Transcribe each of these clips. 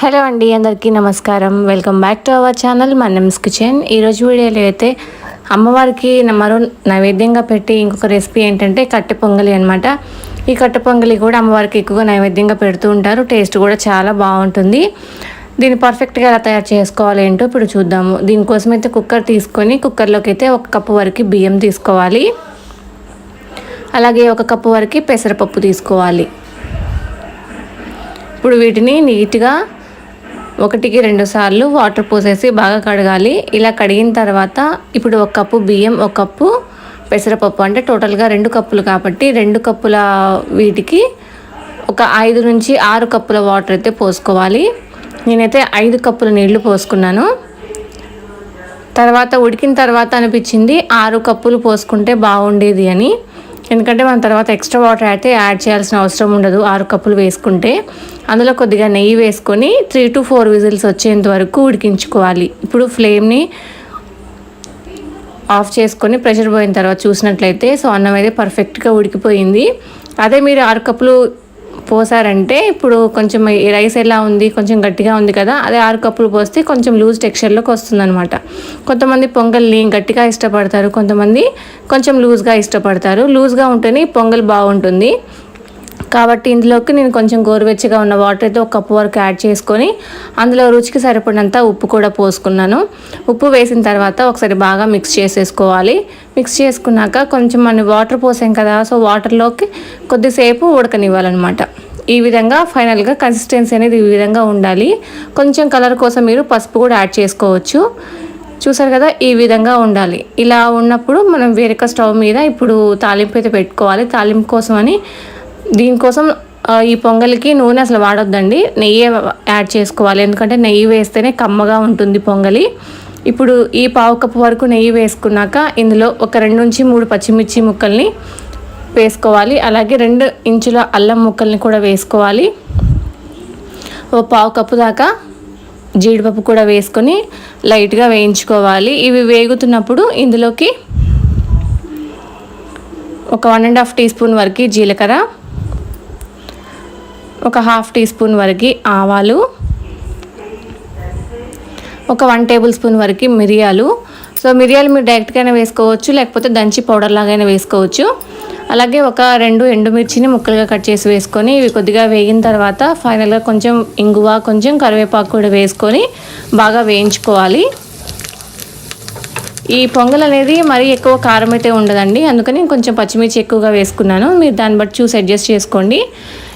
Hello అండి అందరికీ నమస్కారం. Welcome back to our channel. మన్నమ్స్ kitchen ఈరోజు వీడియోలో అయితే అమ్మవారికి మరో నైవేద్యంగా పెట్టి ఇంకొక రెసిపీ ఏంటంటే కట్టె పొంగలి అనమాట ఈ కట్టె పొంగలి కూడా అమ్మవారికి ఎక్కువగా నైవేద్యంగా పెడుతూ ఉంటారు. టేస్ట్ కూడా చాలా బాగుంటుంది. దీన్ని పర్ఫెక్ట్గా ఎలా తయారు చేసుకోవాలి ఏంటో ఇప్పుడు చూద్దాము. దీనికోసం అయితే కుక్కర్ తీసుకొని కుక్కర్లోకి అయితే ఒక కప్పు వరకు బియ్యం తీసుకోవాలి. అలాగే ఒక కప్పు వరకు పెసరపప్పు తీసుకోవాలి. ఇప్పుడు వీటిని నీట్గా ఒకటికి రెండు సార్లు వాటర్ పోసేసి బాగా కడగాలి. ఇలా కడిగిన తర్వాత ఇప్పుడు ఒక కప్పు బియ్యం ఒక కప్పు పెసరపప్పు. అంటే టోటల్గా రెండు కప్పులు కాబట్టి రెండు కప్పుల వీటికి ఒక ఐదు నుంచి ఆరు కప్పుల వాటర్ అయితే పోసుకోవాలి. నేనైతే ఐదు కప్పుల నీళ్ళు పోసుకున్నాను. తర్వాత ఉడికిన తర్వాత అనిపించింది ఆరు కప్పులు పోసుకుంటే బాగుండేది అని. ఎందుకంటే మనం తర్వాత ఎక్స్ట్రా వాటర్ అయితే యాడ్ చేయాల్సిన అవసరం ఉండదు. ఆరు కప్పులు వేసుకుంటే అందులో కొద్దిగా నెయ్యి వేసుకొని త్రీ టు ఫోర్ విజిల్స్ వచ్చేంత వరకు ఉడికించుకోవాలి. ఇప్పుడు ఫ్లేమ్ని ఆఫ్ చేసుకొని ప్రెషర్ పోయిన తర్వాత చూసినట్లయితే సో అన్నం అయితే పర్ఫెక్ట్గా ఉడికిపోయింది. అదే మీరు ఆరు కప్పులు పోసారంటే ఇప్పుడు కొంచెం రైస్ ఎలా ఉంది కొంచెం గట్టిగా ఉంది కదా అదే ఆరు కప్పులు పోస్తే కొంచెం లూజ్ టెక్స్చర్లోకి వస్తుందన్నమాట. కొంతమంది పొంగల్ని గట్టిగా ఇష్టపడతారు కొంతమంది కొంచెం లూజ్గా ఇష్టపడతారు. లూజ్గా ఉంటేనే పొంగల్ బాగుంటుంది. కాబట్టి ఇందులోకి నేను కొంచెం గోరువెచ్చగా ఉన్న వాటర్ అయితే ఒక కప్పు వరకు యాడ్ చేసుకొని అందులో రుచికి సరిపడినంత ఉప్పు కూడా పోసుకున్నాను. ఉప్పు వేసిన తర్వాత ఒకసారి బాగా మిక్స్ చేసేసుకోవాలి. మిక్స్ చేసుకున్నాక కొంచెం మనం వాటర్ పోసాం కదా సో వాటర్లోకి కొద్దిసేపు ఉడకనివ్వాలన్నమాట. ఈ విధంగా ఫైనల్గా కన్సిస్టెన్సీ అనేది ఈ విధంగా ఉండాలి. కొంచెం కలర్ కోసం మీరు పసుపు కూడా యాడ్ చేసుకోవచ్చు. చూసారు కదా ఈ విధంగా ఉండాలి. ఇలా ఉన్నప్పుడు మనం వేరొక స్టవ్ మీద ఇప్పుడు తాలింపు అయితే పెట్టుకోవాలి. తాలింపు కోసం అని దీనికోసం ఈ పొంగల్కి నూనె అసలు వాడొద్దండి. నెయ్యి యాడ్ చేసుకోవాలి. ఎందుకంటే నెయ్యి వేస్తేనే కమ్మగా ఉంటుంది పొంగలి. ఇప్పుడు ఈ పావు కప్పు వరకు నెయ్యి వేసుకున్నాక ఇందులో ఒక రెండు నుంచి మూడు పచ్చిమిర్చి ముక్కల్ని వేసుకోవాలి. అలాగే రెండు ఇంచుల అల్లం ముక్కల్ని కూడా వేసుకోవాలి. ఓ పావు కప్పు దాకా జీడిపప్పు కూడా వేసుకొని లైట్గా వేయించుకోవాలి. ఇవి వేగుతున్నప్పుడు ఇందులోకి ఒక one and half teaspoon వరకు జీలకర్ర ఒక హాఫ్ టీ స్పూన్ వరకు ఆవాలు ఒక వన్ టేబుల్ స్పూన్ వరకు మిరియాలు. సో మిరియాలు మీరు డైరెక్ట్గానే వేసుకోవచ్చు లేకపోతే దంచి పౌడర్ లాగైనా వేసుకోవచ్చు. అలాగే ఒక రెండు ఎండుమిర్చిని ముక్కలుగా కట్ చేసి వేసుకొని ఇవి కొద్దిగా వేగిన తర్వాత ఫైనల్గా కొంచెం ఇంగువ కొంచెం కరివేపాకు కూడా వేసుకొని బాగా వేయించుకోవాలి. ఈ పొంగల్ అనేది మరీ ఎక్కువ కారం అయితే ఉండదండి. అందుకని కొంచెం పచ్చిమిర్చి ఎక్కువగా వేసుకున్నాను. మీరు దాన్ని బట్టి చూసి అడ్జస్ట్ చేసుకోండి.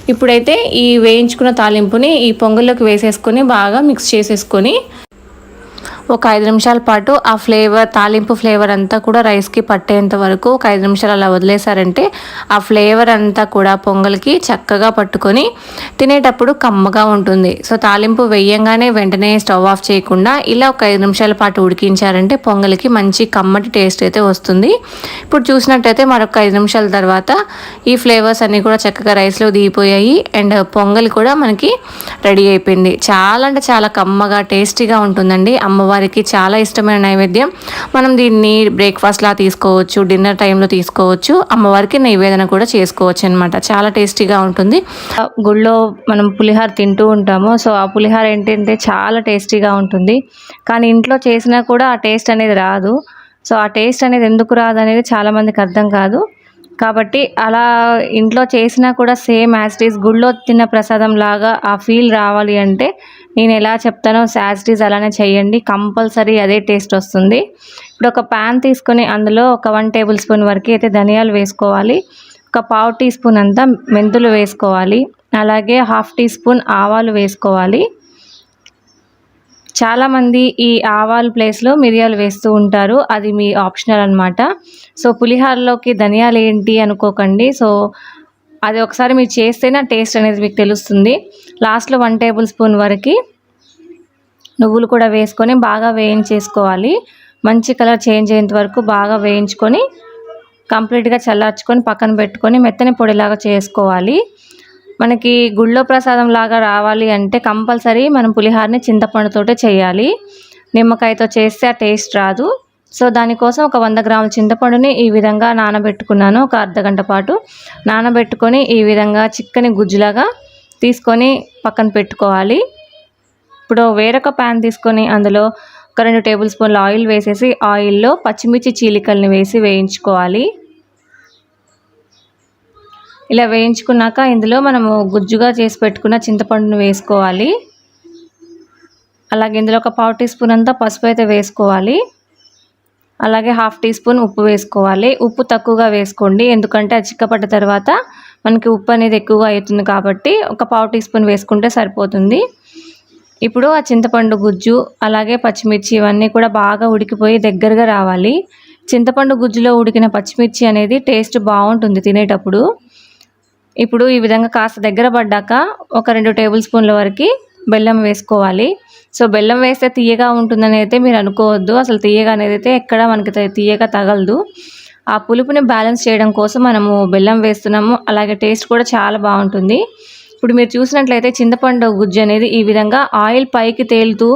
ఇప్పుడైతే ఈ వేయించుకున్న తాలింపుని ఈ పొంగల్లోకి వేసేసుకొని బాగా మిక్స్ చేసేసుకొని ఒక ఐదు నిమిషాల పాటు ఆ ఫ్లేవర్ తాలింపు ఫ్లేవర్ అంతా కూడా రైస్కి పట్టేంత వరకు ఒక ఐదు నిమిషాలు అలా వదిలేసారంటే ఆ ఫ్లేవర్ అంతా కూడా పొంగల్కి చక్కగా పట్టుకొని తినేటప్పుడు కమ్మగా ఉంటుంది. సో తాలింపు వేయంగానే వెంటనే స్టవ్ ఆఫ్ చేయకుండా ఇలా ఒక ఐదు నిమిషాల పాటు ఉడికించారంటే పొంగల్కి మంచి కమ్మటి టేస్ట్ అయితే వస్తుంది. ఇప్పుడు చూసినట్టయితే మరొక ఐదు నిమిషాల తర్వాత ఈ ఫ్లేవర్స్ అన్నీ కూడా చక్కగా రైస్లో దిగిపోయాయి. అండ్ పొంగల్ కూడా మనకి రెడీ అయిపోయింది. చాలా అంటే చాలా కమ్మగా టేస్టీగా ఉంటుందండి. అమ్మవారి వారికి చాలా ఇష్టమైన నైవేద్యం. మనం దీన్ని బ్రేక్ఫాస్ట్లా తీసుకోవచ్చు డిన్నర్ టైంలో తీసుకోవచ్చు అమ్మవారికి నైవేదన కూడా చేసుకోవచ్చు అనమాట చాలా టేస్టీగా ఉంటుంది. గుళ్ళో మనం పులిహార తింటూ ఉంటాము. సో ఆ పులిహార ఏంటంటే చాలా టేస్టీగా ఉంటుంది. కానీ ఇంట్లో చేసినా కూడా ఆ టేస్ట్ అనేది రాదు. సో ఆ టేస్ట్ అనేది ఎందుకు రాదు అనేది చాలామందికి అర్థం కాదు. కాబట్టి అలా ఇంట్లో చేసినా కూడా సేమ్ యాస్టీస్ గుళ్ళో తిన్న ప్రసాదం లాగా ఆ ఫీల్ రావాలి అంటే నేను ఎలా చెప్తానో యాజ్ అలానే చేయండి. కంపల్సరీ అదే టేస్ట్ వస్తుంది. ఇప్పుడు ఒక ప్యాన్ తీసుకొని అందులో ఒక వన్ టేబుల్ స్పూన్ వరకు అయితే ధనియాలు వేసుకోవాలి. ఒక పావు టీ స్పూన్ అంతా మెంతులు వేసుకోవాలి. అలాగే హాఫ్ టీ స్పూన్ ఆవాలు వేసుకోవాలి. చాలామంది ఈ ఆవాల్ ప్లేస్లో మిరియాలు వేస్తూ ఉంటారు. అది మీ ఆప్షనల్ అనమాట సో పులిహారలోకి ధనియాలు ఏంటి అనుకోకండి. సో అది ఒకసారి మీరు చేస్తేనే టేస్ట్ అనేది మీకు తెలుస్తుంది. లాస్ట్లో వన్ టేబుల్ స్పూన్ వరకు నువ్వులు కూడా వేసుకొని బాగా వేయించేసుకోవాలి. మంచి కలర్ చేంజ్ అయ్యేంత వరకు బాగా వేయించుకొని కంప్లీట్గా చల్లార్చుకొని పక్కన పెట్టుకొని మెత్తని పొడిలాగా చేసుకోవాలి. మనకి గుళ్ళో ప్రసాదం లాగా రావాలి అంటే కంపల్సరీ మనం పులిహారని చింతపండుతోటే చేయాలి. నిమ్మకాయతో చేస్తే ఆ టేస్ట్ రాదు. సో దానికోసం ఒక వంద గ్రాముల చింతపండుని ఈ విధంగా నానబెట్టుకున్నాను. ఒక అర్ధ గంట పాటు నానబెట్టుకొని ఈ విధంగా చిక్కని గుజ్జులాగా తీసుకొని పక్కన పెట్టుకోవాలి. ఇప్పుడు వేరొక ప్యాన్ తీసుకొని అందులో ఒక రెండు టేబుల్ స్పూన్ల ఆయిల్ వేసేసి ఆయిల్లో పచ్చిమిర్చి చీలికల్ని వేసి వేయించుకోవాలి. ఇలా వేయించుకున్నాక ఇందులో మనము గుజ్జుగా చేసి పెట్టుకున్న చింతపండును వేసుకోవాలి. అలాగే ఇందులో ఒక పావు టీ స్పూన్ అంతా పసుపు అయితే వేసుకోవాలి. అలాగే హాఫ్ టీ స్పూన్ ఉప్పు వేసుకోవాలి. ఉప్పు తక్కువగా వేసుకోండి ఎందుకంటే అది చిక్కపడ్డ తర్వాత మనకి ఉప్పు అనేది ఎక్కువగా అవుతుంది కాబట్టి ఒక పావు టీ స్పూన్ వేసుకుంటే సరిపోతుంది. ఇప్పుడు ఆ చింతపండు గుజ్జు అలాగే పచ్చిమిర్చి ఇవన్నీ కూడా బాగా ఉడికిపోయి దగ్గరగా రావాలి. చింతపండు గుజ్జులో ఉడికిన పచ్చిమిర్చి అనేది టేస్ట్ బాగుంటుంది తినేటప్పుడు. ఇప్పుడు ఈ విధంగా కాస్త దగ్గర పడ్డాక ఒక రెండు టేబుల్ స్పూన్ల వరకు బెల్లం వేసుకోవాలి. సో బెల్లం వేస్తే తీయగా ఉంటుందని అయితే మీరు అనుకోవద్దు. అసలు తీయగా అనేది అయితే ఎక్కడ మనకి తీయగా తగలదు. ఆ పులుపుని బ్యాలెన్స్ చేయడం కోసం మనము బెల్లం వేస్తున్నాము. అలాగే టేస్ట్ కూడా చాలా బాగుంటుంది. ఇప్పుడు మీరు చూసినట్లయితే చింతపండు గుజ్జు అనేది ఈ విధంగా ఆయిల్ పైకి తేలుతూ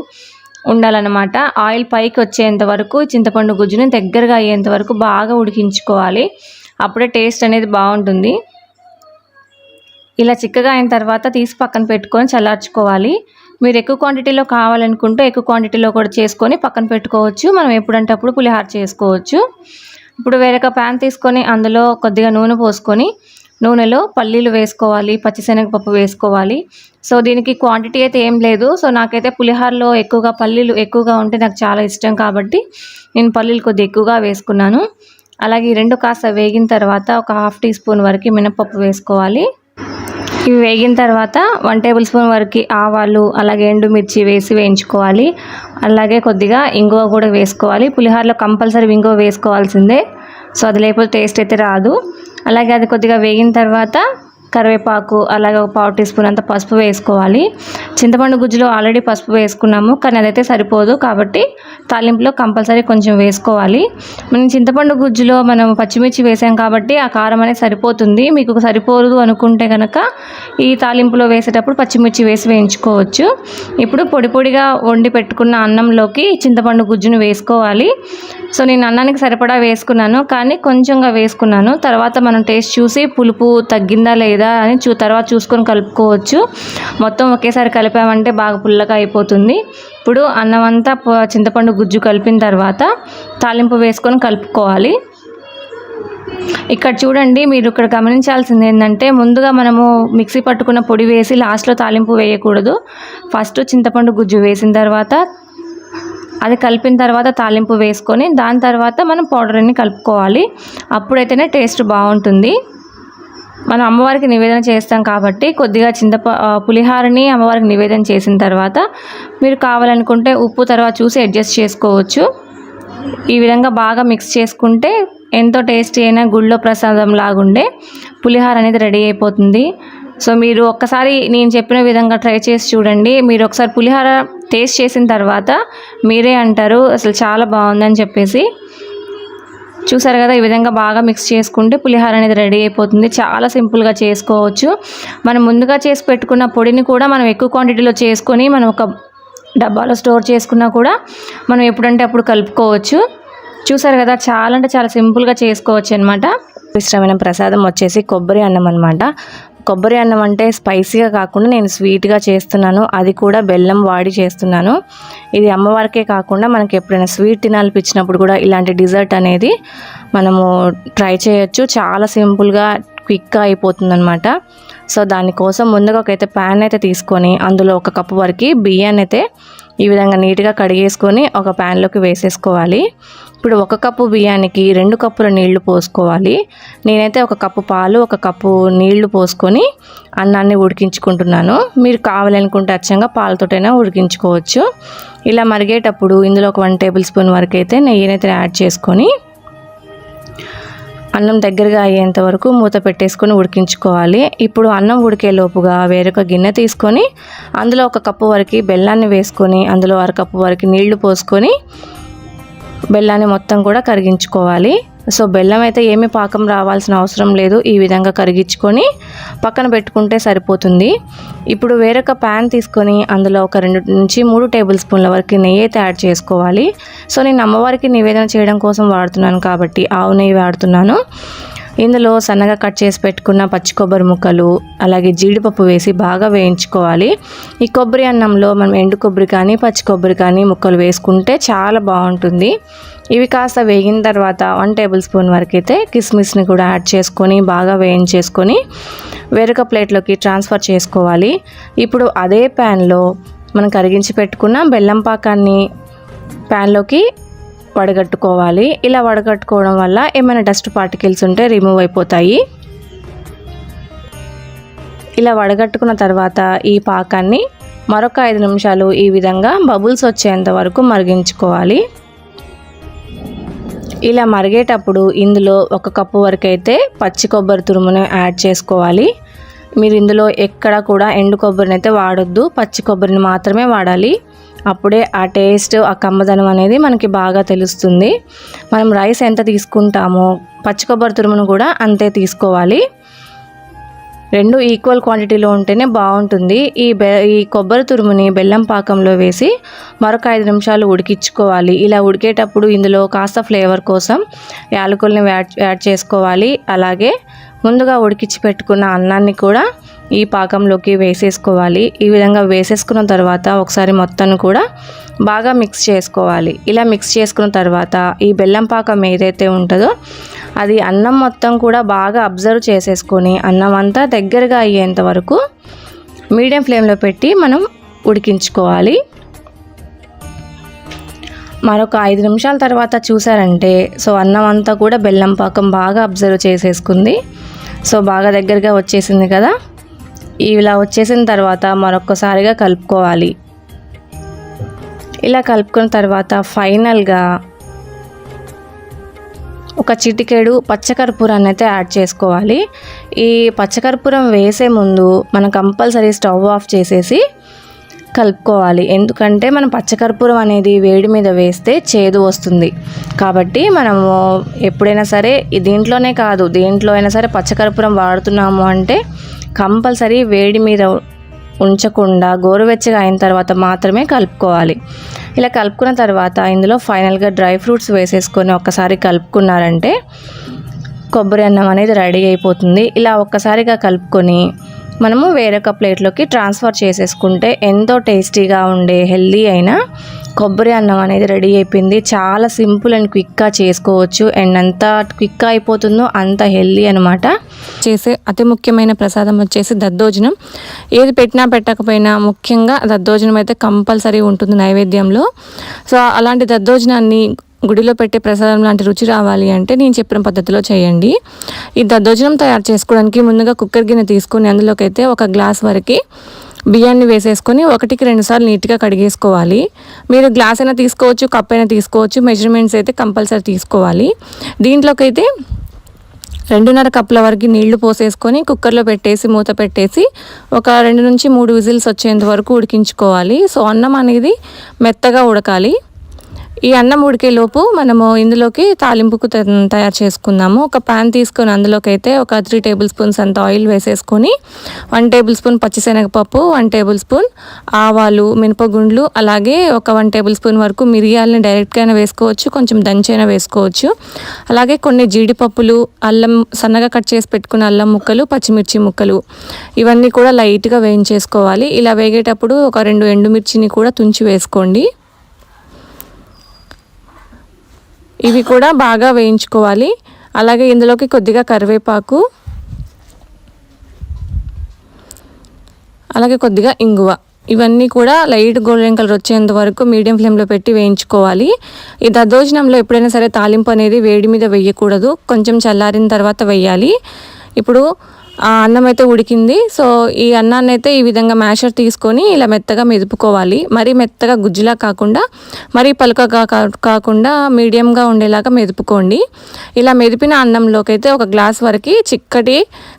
ఉండాలన్నమాట. ఆయిల్ పైకి వచ్చేంత వరకు చింతపండు గుజ్జుని దగ్గరగా అయ్యేంత వరకు బాగా ఉడికించుకోవాలి. అప్పుడే టేస్ట్ అనేది బాగుంటుంది. ఇలా చిక్కగా అయిన తర్వాత తీసి పక్కన పెట్టుకొని చల్లార్చుకోవాలి. మీరు ఎక్కువ క్వాంటిటీలో కావాలనుకుంటే ఎక్కువ క్వాంటిటీలో కూడా చేసుకొని పక్కన పెట్టుకోవచ్చు. మనం ఎప్పుడంటే అప్పుడు పులిహార చేసుకోవచ్చు. ఇప్పుడు వేరొక ప్యాన్ తీసుకొని అందులో కొద్దిగా నూనె పోసుకొని నూనెలో పల్లీలు వేసుకోవాలి పచ్చిశనగపప్పు వేసుకోవాలి. సో దీనికి క్వాంటిటీ అయితే ఏం లేదు. సో నాకైతే పులిహారలో ఎక్కువగా పల్లీలు ఎక్కువగా ఉంటే నాకు చాలా ఇష్టం కాబట్టి నేను పల్లీలు కొద్దిగా ఎక్కువగా వేసుకున్నాను. అలాగే ఈ రెండు కాస్త వేగిన తర్వాత ఒక హాఫ్ టీ స్పూన్ వరకు మినపప్పు వేసుకోవాలి. ఇవి వేగిన తర్వాత వన్ టేబుల్ స్పూన్ వరకు ఆవాలు అలాగే ఎండుమిర్చి వేసి వేయించుకోవాలి. అలాగే కొద్దిగా ఇంగువ కూడా వేసుకోవాలి. పులిహోరలో కంపల్సరీ ఇంగువ వేసుకోవాల్సిందే. సో అది లేకపోతే టేస్ట్ అయితే రాదు. అలాగే అది కొద్దిగా వేగిన తర్వాత కరివేపాకు అలాగే ఒక పావు టీ స్పూన్ అంత పసుపు వేసుకోవాలి. చింతపండు గుజ్జులో ఆల్రెడీ పసుపు వేసుకున్నాము కానీ అదైతే సరిపోదు కాబట్టి తాలింపులో కంపల్సరీ కొంచెం వేసుకోవాలి. మనం చింతపండు గుజ్జులో మనం పచ్చిమిర్చి వేసాం కాబట్టి ఆ కారం అనేది సరిపోతుంది. మీకు సరిపోదు అనుకుంటే కనుక ఈ తాలింపులో వేసేటప్పుడు పచ్చిమిర్చి వేసి వేయించుకోవచ్చు. ఇప్పుడు పొడి పొడిగా వండి పెట్టుకున్న అన్నంలోకి చింతపండు గుజ్జును వేసుకోవాలి. సో నేను అన్నానికి సరిపడా వేసుకున్నాను కానీ కొంచెంగా వేసుకున్నాను. తర్వాత మనం టేస్ట్ చూసి పులుపు తగ్గిందా లేదా అని చూ తర్వాత చూసుకొని కలుపుకోవచ్చు. మొత్తం ఒకేసారి కలిపామంటే బాగా పుల్లగా అయిపోతుంది. ఇప్పుడు అన్నం అంతా చింతపండు గుజ్జు కలిపిన తర్వాత తాలింపు వేసుకొని కలుపుకోవాలి. ఇక్కడ చూడండి మీరు ఇక్కడ గమనించాల్సింది ఏంటంటే ముందుగా మనము మిక్సీ పట్టుకున్న పొడి వేసి లాస్ట్లో తాలింపు వేయకూడదు. ఫస్ట్ చింతపండు గుజ్జు వేసిన తర్వాత అది కలిపిన తర్వాత తాలింపు వేసుకొని దాని తర్వాత మనం పౌడర్ని కలుపుకోవాలి. అప్పుడైతేనే టేస్ట్ బాగుంటుంది. మనం అమ్మవారికి నివేదన చేస్తాం కాబట్టి కొద్దిగా చింతప పులిహారని అమ్మవారికి నివేదన చేసిన తర్వాత మీరు కావాలనుకుంటే ఉప్పు తర్వాత చూసి అడ్జస్ట్ చేసుకోవచ్చు. ఈ విధంగా బాగా మిక్స్ చేసుకుంటే ఎంతో టేస్టీ అయిన గుళ్ళో ప్రసాదం లాగుండే పులిహార అనేది రెడీ అయిపోతుంది. సో మీరు ఒక్కసారి నేను చెప్పిన విధంగా ట్రై చేసి చూడండి. మీరు ఒకసారి పులిహార టేస్ట్ చేసిన తర్వాత మీరే అంటారు అసలు చాలా బాగుందని చెప్పేసి. చూసారు కదా ఈ విధంగా బాగా మిక్స్ చేసుకుంటే పులిహార అనేది రెడీ అయిపోతుంది. చాలా సింపుల్గా చేసుకోవచ్చు. మనం ముందుగా చేసి పెట్టుకున్న పొడిని కూడా మనం ఎక్కువ క్వాంటిటీలో చేసుకొని మనం ఒక డబ్బాలో స్టోర్ చేసుకున్నా కూడా మనం ఎప్పుడంటే అప్పుడు కలుపుకోవచ్చు. చూసారు కదా చాలా అంటే చాలా సింపుల్గా చేసుకోవచ్చు అనమాట ఇష్టమైన ప్రసాదం వచ్చేసి కొబ్బరి అన్నం అనమాట కొబ్బరి అన్నం అంటే స్పైసీగా కాకుండా నేను స్వీట్గా చేస్తున్నాను. అది కూడా బెల్లం వాడి చేస్తున్నాను. ఇది అమ్మవారికే కాకుండా మనకి ఎప్పుడైనా స్వీట్ తినాలనిపించినప్పుడు కూడా ఇలాంటి డిజర్ట్ అనేది మనము ట్రై చేయొచ్చు. చాలా సింపుల్గా క్విక్గా అయిపోతుంది సో దానికోసం ముందుగా ఒకైతే ప్యాన్ అయితే తీసుకొని అందులో ఒక కప్పు వరకు బియ్యాన్ని అయితే ఈ విధంగా నీట్గా కడిగేసుకొని ఒక ప్యాన్లోకి వేసేసుకోవాలి. ఇప్పుడు ఒక కప్పు బియ్యానికి రెండు కప్పుల నీళ్ళు పోసుకోవాలి. నేనైతే ఒక కప్పు పాలు ఒక కప్పు నీళ్ళు పోసుకొని అన్నాన్ని ఉడికించుకుంటున్నాను. మీరు కావాలనుకుంటే అచ్చంగా పాలతోటైనా ఉడికించుకోవచ్చు. ఇలా మరిగేటప్పుడు ఇందులో ఒక వన్ టేబుల్ స్పూన్ వరకు అయితే నెయ్యినైతే యాడ్ చేసుకొని అన్నం దగ్గరగా అయ్యేంత వరకు మూత పెట్టేసుకొని ఉడికించుకోవాలి. ఇప్పుడు అన్నం ఉడికే లోపుగా వేరొక గిన్నె తీసుకొని అందులో ఒక కప్పు వరకు బెల్లాన్ని వేసుకొని అందులో అరకప్పు వరకు నీళ్ళు పోసుకొని బెల్లాన్ని మొత్తం కూడా కరిగించుకోవాలి. సో బెల్లం అయితే ఏమీ పాకం రావాల్సిన అవసరం లేదు. ఈ విధంగా కరిగించుకొని పక్కన పెట్టుకుంటే సరిపోతుంది. ఇప్పుడు వేరొక ప్యాన్ తీసుకొని అందులో ఒక రెండు నుంచి మూడు టేబుల్ స్పూన్ల వరకు నెయ్యి అయితే యాడ్ చేసుకోవాలి. సో నేను అమ్మవారికి నివేదన చేయడం కోసం వాడుతున్నాను కాబట్టి ఆవు నెయ్యి వాడుతున్నాను. ఇందులో సన్నగా కట్ చేసి పెట్టుకున్న పచ్చి కొబ్బరి ముక్కలు అలాగే జీడిపప్పు వేసి బాగా వేయించుకోవాలి. ఈ కొబ్బరి అన్నంలో మనం ఎండు కొబ్బరి కానీ పచ్చి కొబ్బరి కానీ ముక్కలు వేసుకుంటే చాలా బాగుంటుంది. ఇవి కాస్త వేగిన తర్వాత వన్ టేబుల్ స్పూన్ వరకు అయితే కిస్మిస్ని కూడా యాడ్ చేసుకొని బాగా వేయించేసుకొని వేరొక ప్లేట్లోకి ట్రాన్స్ఫర్ చేసుకోవాలి. ఇప్పుడు అదే ప్యాన్లో మనం కరిగించి పెట్టుకున్న బెల్లం పాకాన్ని ప్యాన్లోకి వడగట్టుకోవాలి. ఇలా వడగట్టుకోవడం వల్ల ఏమైనా డస్ట్ పార్టికల్స్ ఉంటే రిమూవ్ అయిపోతాయి. ఇలా వడగట్టుకున్న తర్వాత ఈ పాకాన్ని మరొక ఐదు నిమిషాలు ఈ విధంగా బబుల్స్ వచ్చేంత వరకు మరిగించుకోవాలి. ఇలా మరిగేటప్పుడు ఇందులో ఒక కప్పు వరకు అయితే పచ్చి కొబ్బరి తురుమును యాడ్ చేసుకోవాలి. మీరు ఇందులో ఎక్కడ కూడా ఎండు కొబ్బరిని అయితే వాడొద్దు. పచ్చి కొబ్బరిని మాత్రమే వాడాలి. అప్పుడే ఆ టేస్ట్ ఆ కమ్మదనం అనేది మనకి బాగా తెలుస్తుంది. మనం రైస్ ఎంత తీసుకుంటామో పచ్చి కొబ్బరి తురుమును కూడా అంతే తీసుకోవాలి. రెండు ఈక్వల్ క్వాంటిటీలో ఉంటేనే బాగుంటుంది. ఈ బె ఈ కొబ్బరి తురుముని బెల్లం పాకంలో వేసి మరొక ఐదు నిమిషాలు ఉడికించుకోవాలి. ఇలా ఉడికేటప్పుడు ఇందులో కాస్త ఫ్లేవర్ కోసం యాలకుల్ని యాడ్ యాడ్ చేసుకోవాలి. అలాగే ముందుగా ఉడికించి పెట్టుకున్న అన్నాన్ని కూడా ఈ పాకంలోకి వేసేసుకోవాలి. ఈ విధంగా వేసేసుకున్న తర్వాత ఒకసారి మొత్తం కూడా బాగా మిక్స్ చేసుకోవాలి. ఇలా మిక్స్ చేసుకున్న తర్వాత ఈ బెల్లం పాకం ఏదైతే ఉంటుందో అది అన్నం మొత్తం కూడా బాగా అబ్జర్వ్ చేసేసుకొని అన్నం అంతా దగ్గరగా అయ్యేంత వరకు మీడియం ఫ్లేమ్లో పెట్టి మనం ఉడికించుకోవాలి. మరొక ఐదు నిమిషాల తర్వాత చూసారంటే సో అన్నం అంతా కూడా బెల్లం పాకం బాగా అబ్జర్వ్ చేసేసుకుంది. సో బాగా దగ్గరగా వచ్చేసింది కదా. ఇలా వచ్చేసిన తర్వాత మరొకసారిగా కలుపుకోవాలి. ఇలా కలుపుకున్న తర్వాత ఫైనల్గా ఒక చిటికెడు పచ్చకర్పూరాన్ని అయితే యాడ్ చేసుకోవాలి. ఈ పచ్చకర్పూరం వేసే ముందు మనం కంపల్సరీ స్టవ్ ఆఫ్ చేసేసి కలుపుకోవాలి. ఎందుకంటే మనం పచ్చకర్పూరం అనేది వేడి మీద వేస్తే చేదు వస్తుంది. కాబట్టి మనము ఎప్పుడైనా సరే దీంట్లోనే కాదు దేంట్లో అయినా సరే పచ్చకర్పూరం వాడుతున్నాము అంటే కంపల్సరీ వేడి మీద ఉంచకుండా గోరువెచ్చగా అయిన తర్వాత మాత్రమే కలుపుకోవాలి. ఇలా కలుపుకున్న తర్వాత ఇందులో ఫైనల్గా డ్రై ఫ్రూట్స్ వేసేసుకొని ఒక్కసారి కలుపుకున్నారంటే కొబ్బరి అన్నం అనేది రెడీ అయిపోతుంది. ఇలా ఒక్కసారిగా కలుపుకొని మనము వేరొక ప్లేట్లోకి ట్రాన్స్ఫర్ చేసేసుకుంటే ఎంతో టేస్టీగా ఉండే హెల్దీ అయిన కొబ్బరి అన్నం అనేది రెడీ అయిపోయింది. చాలా సింపుల్ అండ్ క్విక్గా చేసుకోవచ్చు. అండ్ ఎంత క్విక్గా అయిపోతుందో అంత హెల్దీ అనమాట చేసే అతి ముఖ్యమైన ప్రసాదం వచ్చేసి దద్దోజనం. ఏది పెట్టినా పెట్టకపోయినా ముఖ్యంగా దద్దోజనం అయితే కంపల్సరీ ఉంటుంది నైవేద్యంలో. సో అలాంటి దద్దోజనాన్ని గుడిలో పెట్టే ప్రసాదం లాంటి రుచి రావాలి అంటే నేను చెప్పిన పద్ధతిలో చేయండి. ఈ దద్దోజనం తయారు చేసుకోవడానికి ముందుగా కుక్కర్ గిన్నె తీసుకొని అందులోకి అయితే ఒక గ్లాస్ వరకు బియ్యాన్ని వేసేసుకొని ఒకటికి రెండుసార్లు నీట్గా కడిగేసుకోవాలి. మీరు గ్లాస్ అయినా తీసుకోవచ్చు కప్ అయినా తీసుకోవచ్చు మెజర్మెంట్స్ అయితే కంపల్సరీ తీసుకోవాలి. దీంట్లోకైతే రెండున్నర కప్పుల వరకు నీళ్ళు పోసేసుకొని కుక్కర్లో పెట్టేసి మూత పెట్టేసి ఒక రెండు నుంచి మూడు విజిల్స్ వచ్చేంత వరకు ఉడికించుకోవాలి. సో అన్నం అనేది మెత్తగా ఉడకాలి. ఈ అన్నం ఉడికేలోపు మనము ఇందులోకి తాలింపుకు తయారు చేసుకుందాము ఒక ప్యాన్ తీసుకొని అందులోకి అయితే ఒక త్రీ టేబుల్ స్పూన్స్ అంత ఆయిల్ వేసేసుకొని వన్ టేబుల్ స్పూన్ పచ్చిశనగపప్పు వన్ టేబుల్ స్పూన్ ఆవాలు మినపగుండ్లు అలాగే ఒక వన్ టేబుల్ స్పూన్ వరకు మిరియాలని డైరెక్ట్గా అయినా వేసుకోవచ్చు కొంచెం దంచైనా వేసుకోవచ్చు. అలాగే కొన్ని జీడిపప్పులు అల్లం సన్నగా కట్ చేసి పెట్టుకున్న అల్లం ముక్కలు పచ్చిమిర్చి ముక్కలు ఇవన్నీ కూడా లైట్గా వేయించేసుకోవాలి. ఇలా వేగేటప్పుడు ఒక రెండు ఎండుమిర్చిని కూడా తుంచి వేసుకోండి. ఇవి కూడా బాగా వేయించుకోవాలి. అలాగే ఇందులోకి కొద్దిగా కరివేపాకు. అలాగే కొద్దిగా ఇంగువ. ఇవన్నీ కూడా లైట్ గోల్డెన్ కలర్ వచ్చేంత వరకు మీడియం ఫ్లేమ్లో పెట్టి వేయించుకోవాలి. ఈ దద్దోజనంలో ఎప్పుడైనా సరే తాలింపు అనేది వేడి మీద వేయకూడదు. కొంచెం చల్లారిన తర్వాత వేయాలి. ఇప్పుడు ఆ అన్నం అయితే ఉడికింది. సో ఈ అన్నాన్ని అయితే ఈ విధంగా మ్యాషర్ తీసుకొని ఇలా మెత్తగా మెదుపుకోవాలి. మరీ మెత్తగా గుజ్జులా కాకుండా మరీ పలుకగా కాకుండా మీడియంగా ఉండేలాగా మెదుపుకోండి. ఇలా మెదిపిన అన్నంలోకి అయితే ఒక గ్లాస్ వరకు చిక్కటి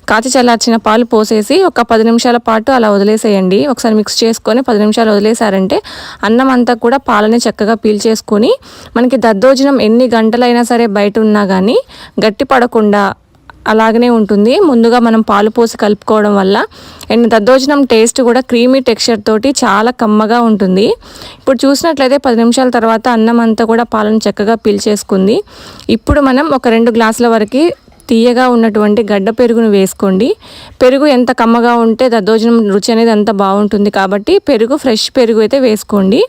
కాచి చల్లార్చిన పాలు పోసేసి ఒక పది నిమిషాల పాటు అలా వదిలేసేయండి. ఒకసారి మిక్స్ చేసుకొని పది నిమిషాలు వదిలేసారంటే అన్నం అంతా కూడా పాలని చక్కగా పీల్చేసుకొని మనకి దద్దోజనం ఎన్ని గంటలైనా సరే బయట ఉన్నా కానీ గట్టి పడకుండా అలాగనే ఉంటుంది. ముందుగా మనం పాలు పోసి కలుపుకోవడం వల్ల అండ్ దద్దోజనం టేస్ట్ కూడా క్రీమీ టెక్స్చర్ తోటి చాలా కమ్మగా ఉంటుంది. ఇప్పుడు చూసినట్లయితే పది నిమిషాల తర్వాత అన్నం అంతా కూడా పాలను చక్కగా పీల్చేసుకుంది. ఇప్పుడు మనం ఒక రెండు గ్లాసుల వరకు తీయగా ఉన్నటువంటి గడ్డ పెరుగును వేసుకోండి. పెరుగు ఎంత కమ్మగా ఉంటే దద్దోజనం రుచి అనేది అంత బాగుంటుంది కాబట్టి పెరుగు ఫ్రెష్ పెరుగు అయితే వేసుకోండి.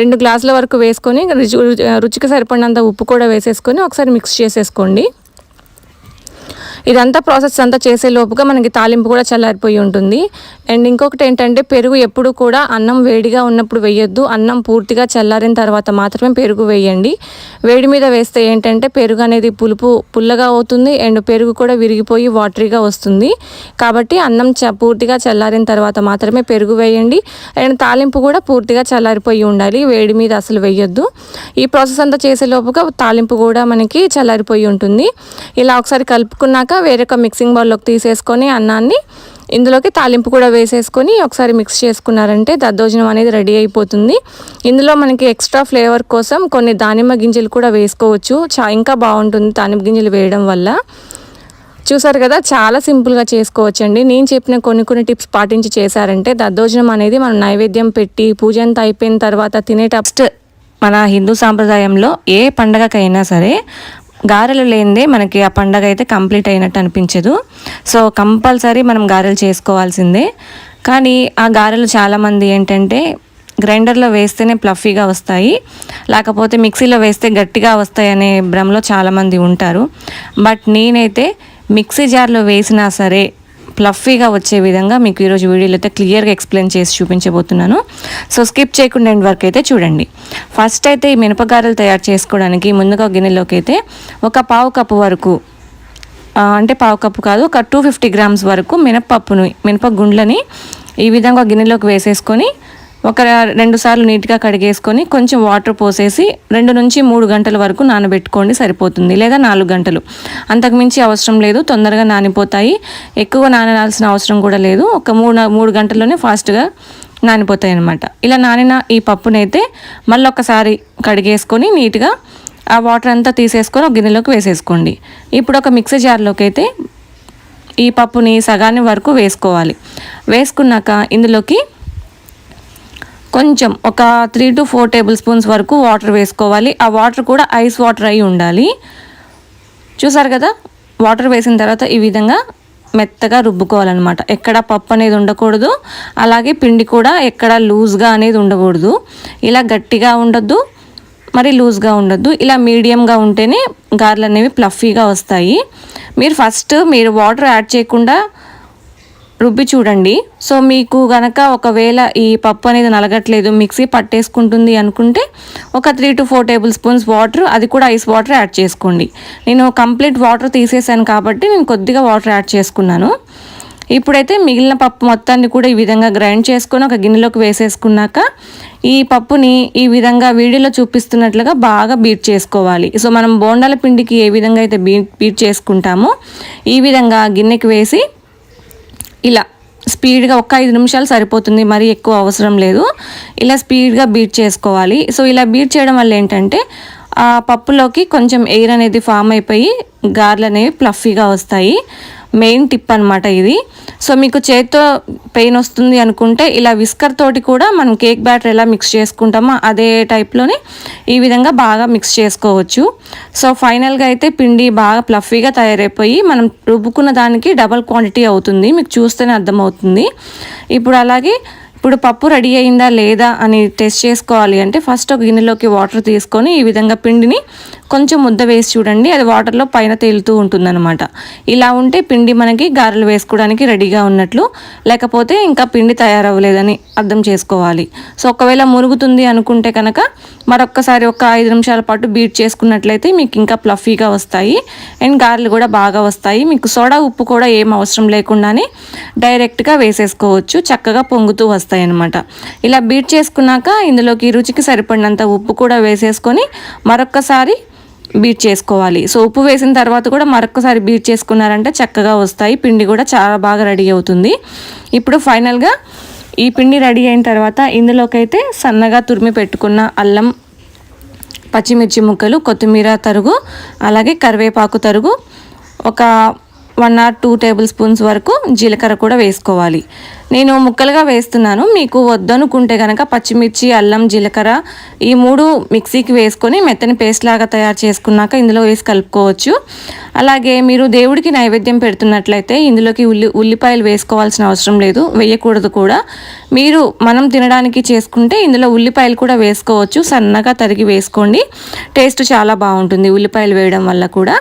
రెండు గ్లాసుల వరకు వేసుకొని రుచి రుచికి సరిపడినంత ఉప్పు కూడా వేసేసుకొని ఒకసారి మిక్స్ చేసేసుకోండి. ఇదంతా ప్రాసెస్ అంతా చేసే లోపుగా మనకి తాలింపు కూడా చల్లారిపోయి ఉంటుంది. అండ్ ఇంకొకటి ఏంటంటే పెరుగు ఎప్పుడు కూడా అన్నం వేడిగా ఉన్నప్పుడు వేయొద్దు. అన్నం పూర్తిగా చల్లారిన తర్వాత మాత్రమే పెరుగు వేయండి. వేడి మీద వేస్తే ఏంటంటే పెరుగు అనేది పులుపు పుల్లగా అవుతుంది. అండ్ పెరుగు కూడా విరిగిపోయి వాటరీగా వస్తుంది. కాబట్టి అన్నం చ పూర్తిగా చల్లారిన తర్వాత మాత్రమే పెరుగు వేయండి. అండ్ తాలింపు కూడా పూర్తిగా చల్లారిపోయి ఉండాలి. వేడి మీద అసలు వేయొద్దు. ఈ ప్రాసెస్ అంతా చేసే లోపుగా తాలింపు కూడా మనకి చల్లారిపోయి ఉంటుంది. ఇలా ఒకసారి కలుపుకున్నాక వేరొక మిక్సింగ్ బౌల్లోకి తీసేసుకొని అన్నాన్ని ఇందులోకి తాలింపు కూడా వేసేసుకొని ఒకసారి మిక్స్ చేసుకున్నారంటే దద్దోజనం అనేది రెడీ అయిపోతుంది. ఇందులో మనకి ఎక్స్ట్రా ఫ్లేవర్ కోసం కొన్ని దానిమ్మ గింజలు కూడా వేసుకోవచ్చు. చా ఇంకా బాగుంటుంది దానిమ్మ గింజలు వేయడం వల్ల. చూసారు కదా చాలా సింపుల్గా చేసుకోవచ్చండి. నేను చెప్పిన కొన్ని కొన్ని టిప్స్ పాటించి చేశారంటే దద్దోజనం అనేది మనం నైవేద్యం పెట్టి పూజ అంతా అయిపోయిన తర్వాత తినేటప్పుడు మన హిందూ సాంప్రదాయంలో ఏ పండగకైనా సరే గారెలు లేనిదే మనకి ఆ పండగ అయితే కంప్లీట్ అయినట్టు అనిపించదు. సో కంపల్సరీ మనం గారెలు చేసుకోవాల్సిందే. కానీ ఆ గారెలు చాలామంది ఏంటంటే గ్రైండర్లో వేస్తేనే ప్లఫీగా వస్తాయి. లేకపోతే మిక్సీలో వేస్తే గట్టిగా వస్తాయి అనే భ్రమలో చాలామంది ఉంటారు. బట్ నేనైతే మిక్సీ జార్లో వేసినా సరే ప్లఫీగా వచ్చే విధంగా మీకు ఈరోజు వీడియోలో అయితే క్లియర్గా ఎక్స్ప్లెయిన్ చేసి చూపించబోతున్నాను. సో స్కిప్ చేయకుండా ఎండ్ వరకు అయితే చూడండి. ఫస్ట్ అయితే ఈ మినపగారెలు తయారు చేసుకోవడానికి ముందుగా గిన్నెలోకి అయితే ఒక పావు కప్పు వరకు అంటే పావు కప్పు కాదు ఒక టూ ఫిఫ్టీ గ్రామ్స్ వరకు మినపప్పును మినప గుండ్లని ఈ విధంగా గిన్నెలోకి వేసేసుకొని ఒక రెండు సార్లు నీట్గా కడిగేసుకొని కొంచెం వాటర్ పోసేసి రెండు నుంచి మూడు గంటల వరకు నానబెట్టుకోండి సరిపోతుంది లేదా నాలుగు గంటలు. అంతకుమించి అవసరం లేదు తొందరగా నానిపోతాయి. ఎక్కువ నానాల్సిన అవసరం కూడా లేదు. ఒక మూడు మూడు గంటల్లోనే ఫాస్ట్గా నానిపోతాయి అనమాట ఇలా నానిన ఈ పప్పునైతే మళ్ళీ ఒకసారి కడిగేసుకొని నీట్గా ఆ వాటర్ అంతా తీసేసుకొని ఒక గిన్నెలోకి వేసేసుకోండి. ఇప్పుడు ఒక మిక్సీ జార్లోకి అయితే ఈ పప్పుని సగాని వరకు వేసుకోవాలి. వేసుకున్నాక ఇందులోకి కొంచెం ఒక three to four tablespoons వరకు వాటర్ వేసుకోవాలి. ఆ వాటర్ కూడా ఐస్ వాటర్ అయి ఉండాలి. చూసారు కదా? వాటర్ వేసిన తర్వాత ఈ విధంగా మెత్తగా రుబ్బుకోవాలన్నమాట. ఎక్కడ పప్పు అనేది ఉండకూడదు. అలాగే పిండి కూడా ఎక్కడ లూజ్గా అనేది ఉండకూడదు. ఇలా గట్టిగా ఉండొద్దు. మరి లూజ్గా ఉండొద్దు. ఇలా మీడియంగా ఉంటేనే గారెలు అనేవి ప్లఫీగా వస్తాయి. మీరు ఫస్ట్ మీరు వాటర్ యాడ్ చేయకుండా రుబ్బి చూడండి. సో మీకు గనక ఒకవేళ ఈ పప్పు అనేది నలగట్లేదు మిక్సీ పట్టేసుకుంటుంది అనుకుంటే ఒక three to four tablespoons water అది కూడా ఐస్ వాటర్ యాడ్ చేసుకోండి. నేను కంప్లీట్ వాటర్ తీసేసాను కాబట్టి నేను కొద్దిగా వాటర్ యాడ్ చేసుకున్నాను. ఇప్పుడైతే మిగిలిన పప్పు మొత్తాన్ని కూడా ఈ విధంగా గ్రైండ్ చేసుకొని ఒక గిన్నెలోకి వేసేసుకున్నాక ఈ పప్పుని ఈ విధంగా వీడియోలో చూపిస్తున్నట్లుగా బాగా బీట్ చేసుకోవాలి. సో మనం బోండాల పిండికి ఏ విధంగా అయితే బీట్ బీట్ చేసుకుంటామో ఈ విధంగా గిన్నెకి వేసి ఇలా స్పీడ్గా ఒక ఐదు నిమిషాలు సరిపోతుంది మరీ ఎక్కువ అవసరం లేదు. ఇలా స్పీడ్గా బీట్ చేసుకోవాలి. సో ఇలా బీట్ చేయడం వల్ల ఏంటంటే ఆ పప్పులోకి కొంచెం ఎయిర్ అనేది ఫామ్ అయిపోయి గార్లు అనేవి ప్లఫీగా వస్తాయి. మెయిన్ టిప్ అనమాట ఇది. సో మీకు చేత్తో పెయిన్ వస్తుంది అనుకుంటే ఇలా విస్కర్ తోటి కూడా మనం కేక్ బ్యాటర్ ఎలా మిక్స్ చేసుకుంటామో అదే టైప్లోనే ఈ విధంగా బాగా మిక్స్ చేసుకోవచ్చు. సో ఫైనల్గా అయితే పిండి బాగా ప్లఫీగా తయారైపోయి మనం రుబ్బుకున్న దానికి డబల్ క్వాంటిటీ అవుతుంది. మీకు చూస్తేనే అర్థమవుతుంది. ఇప్పుడు అలాగే ఇప్పుడు పప్పు రెడీ అయిందా లేదా అని టెస్ట్ చేసుకోవాలి అంటే ఫస్ట్ ఒక గిన్నెలోకి వాటర్ తీసుకొని ఈ విధంగా పిండిని కొంచెం ముద్ద వేసి చూడండి. అది వాటర్లో పైన తేలుతూ ఉంటుందన్నమాట. ఇలా ఉంటే పిండి మనకి గారెలు వేసుకోవడానికి రెడీగా ఉన్నట్లు లేకపోతే ఇంకా పిండి తయారవ్వలేదని అర్థం చేసుకోవాలి. సో ఒకవేళ మురుగుతుంది అనుకుంటే కనుక మరొక్కసారి ఒక ఐదు నిమిషాల పాటు బీట్ చేసుకున్నట్లయితే మీకు ఇంకా ప్లఫీగా వస్తాయి. అండ్ గారెలు కూడా బాగా వస్తాయి. మీకు సోడా ఉప్పు కూడా ఏం అవసరం లేకుండానే డైరెక్ట్గా వేసేసుకోవచ్చు. చక్కగా పొంగుతూ వస్తాయి అన్నమాట ఇలా బీట్ చేసుకున్నాక ఇందులోకి రుచికి సరిపడినంత ఉప్పు కూడా వేసేసుకొని మరొక్కసారి బీట్ చేసుకోవాలి. సో ఉప్పు వేసిన తర్వాత కూడా మరొకసారి బీట్ చేసుకున్నారంటే చక్కగా వస్తాయి. పిండి కూడా చాలా బాగా రెడీ అవుతుంది. ఇప్పుడు ఫైనల్గా ఈ పిండి రెడీ అయిన తర్వాత ఇందులోకైతే సన్నగా తురిమి పెట్టుకున్న అల్లం పచ్చిమిర్చి ముక్కలు కొత్తిమీర తరుగు అలాగే కరివేపాకు తరుగు ఒక one or two tablespoons వరకు జీలకర్ర కూడా వేసుకోవాలి. నేను ముక్కలుగా వేస్తున్నాను. మీకు వద్దనుకుంటే కనుక పచ్చిమిర్చి అల్లం జీలకర్ర ఈ మూడు మిక్సీకి వేసుకొని మెత్తని పేస్ట్ లాగా తయారు చేసుకున్నాక ఇందులో వేసి కలుపుకోవచ్చు. అలాగే మీరు దేవుడికి నైవేద్యం పెడుతున్నట్లయితే ఇందులోకి ఉల్లి ఉల్లిపాయలు వేసుకోవాల్సిన అవసరం లేదు. వేయకూడదు కూడా. మీరు మనం తినడానికి చేసుకుంటే ఇందులో ఉల్లిపాయలు కూడా వేసుకోవచ్చు. సన్నగా తరిగి వేసుకోండి. టేస్ట్ చాలా బాగుంటుంది ఉల్లిపాయలు వేయడం వల్ల కూడా.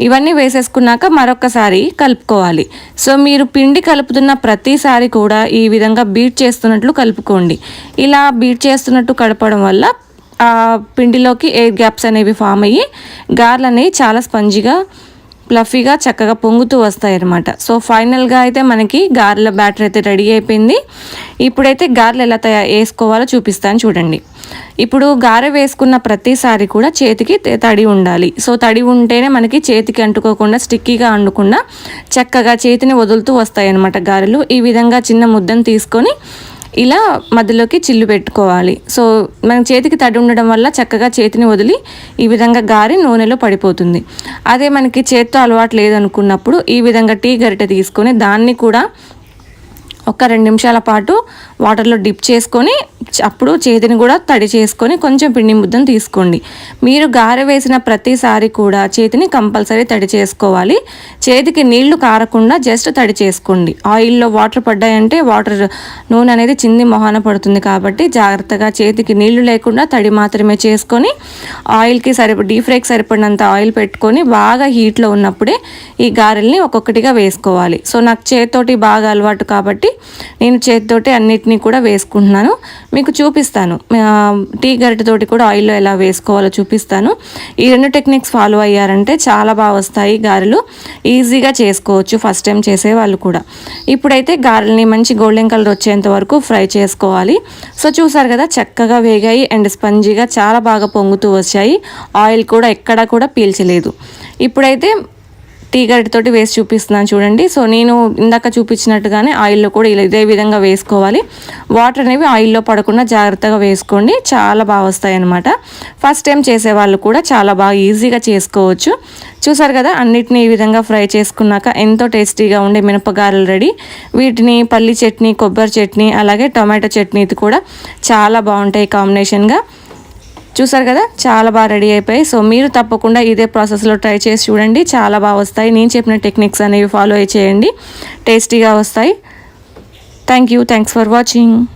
ఇవన్నీ వేసేసుకున్నాక మరొకసారి కలుపుకోవాలి. సో మీరు పిండి కలుపుతున్న ప్రతిసారి కూడా ఈ విధంగా బీట్ చేస్తున్నట్లు కలుపుకోండి. ఇలా బీట్ చేస్తున్నట్టు కలపడం వల్ల ఆ పిండిలోకి ఎయిర్ గ్యాప్స్ అనేవి ఫామ్ అయ్యి గార్లు అనేవి చాలా స్పంజిగా ప్లఫీగా చక్కగా పొంగుతూ వస్తాయన్నమాట. సో ఫైనల్గా అయితే మనకి గారెల బ్యాటర్ అయితే రెడీ అయిపోయింది. ఇప్పుడైతే గారెలు ఎలా తయారు వేసుకోవాలో చూపిస్తాను చూడండి. ఇప్పుడు గారె వేసుకున్న ప్రతిసారి కూడా చేతికి తడి ఉండాలి. సో తడి ఉంటేనే మనకి చేతికి అంటుకోకుండా స్టిక్కీగా అండకుండా చక్కగా చేతిని వదులుతూ వస్తాయి అన్నమాట గారెలు. ఈ విధంగా చిన్న ముద్దను తీసుకొని ఇలా మధ్యలోకి చిల్లు పెట్టుకోవాలి. సో మన చేతికి తడి ఉండడం వల్ల చక్కగా చేతిని వదిలి ఈ విధంగా గారి నూనెలో పడిపోతుంది. అదే మనకి చేత్తో అలవాటు లేదనుకున్నప్పుడు ఈ విధంగా టీ గరిటె తీసుకొని దాన్ని కూడా ఒక రెండు నిమిషాల పాటు వాటర్లో డిప్ చేసుకొని అప్పుడు చేతిని కూడా తడి చేసుకొని కొంచెం పిండి ముద్దను తీసుకోండి. మీరు గారె వేసిన ప్రతిసారి కూడా చేతిని కంపల్సరీ తడి చేసుకోవాలి. చేతికి నీళ్ళు కారకుండా జస్ట్ తడి చేసుకోండి. ఆయిల్లో వాటర్ పడ్డాయంటే వాటర్ నూనె అనేది చింది మొహాన పడుతుంది కాబట్టి జాగ్రత్తగా చేతికి నీళ్ళు లేకుండా తడి మాత్రమే చేసుకొని ఆయిల్కి సరిప డీప్ ఫ్రైకి సరిపడినంత ఆయిల్ పెట్టుకొని బాగా హీట్లో ఉన్నప్పుడే ఈ గారెల్ని ఒక్కొక్కటిగా వేసుకోవాలి. సో నాకు చేతితోటి బాగా అలవాటు కాబట్టి నేను చేతితోటి అన్నిటినీ కూడా వేసుకుంటున్నాను. మీకు చూపిస్తాను. టీ గరిటతోటి కూడా ఆయిల్లో ఎలా వేసుకోవాలో చూపిస్తాను. ఈ రెండు టెక్నిక్స్ ఫాలో అయ్యారంటే చాలా బాగా వస్తాయి గారెలు. ఈజీగా చేసుకోవచ్చు ఫస్ట్ టైం చేసే వాళ్ళు కూడా. ఇప్పుడైతే గారెల్ని మంచి గోల్డెన్ కలర్ వచ్చేంత వరకు ఫ్రై చేసుకోవాలి. సో చూసారు కదా చక్కగా వేగాయి అండ్ స్పంజీగా చాలా బాగా పొంగుతూ వచ్చాయి. ఆయిల్ కూడా ఎక్కడా కూడా పీల్చలేదు. ఇప్పుడైతే టీ గరిటతోటి వేసి చూపిస్తున్నాను చూడండి. సో నేను ఇందాక చూపించినట్టుగానే ఆయిల్లో కూడా ఇలా ఇదే విధంగా వేసుకోవాలి. వాటర్ అనేవి ఆయిల్లో పడకుండా జాగ్రత్తగా వేసుకోండి. చాలా బాగా వస్తాయి అనమాట ఫస్ట్ టైం చేసే వాళ్ళు కూడా చాలా బాగా ఈజీగా చేసుకోవచ్చు. చూసారు కదా అన్నిటిని ఈ విధంగా ఫ్రై చేసుకున్నాక ఎంతో టేస్టీగా ఉండే మినపగారలు రెడీ. వీటిని పల్లి చట్నీ కొబ్బరి చట్నీ అలాగే టొమాటో చట్నీది కూడా చాలా బాగుంటాయి కాంబినేషన్గా. చూసారు కదా? చాలా బాగా రెడీ అయిపోయాయి. సో మీరు తప్పకుండా ఇదే ప్రాసెస్లో ట్రై చేసి చూడండి. చాలా బాగా వస్తాయి. నేను చెప్పిన టెక్నిక్స్ అనేవి ఫాలో చేయండి. టేస్టీగా వస్తాయి. Thank you. Thanks for watching.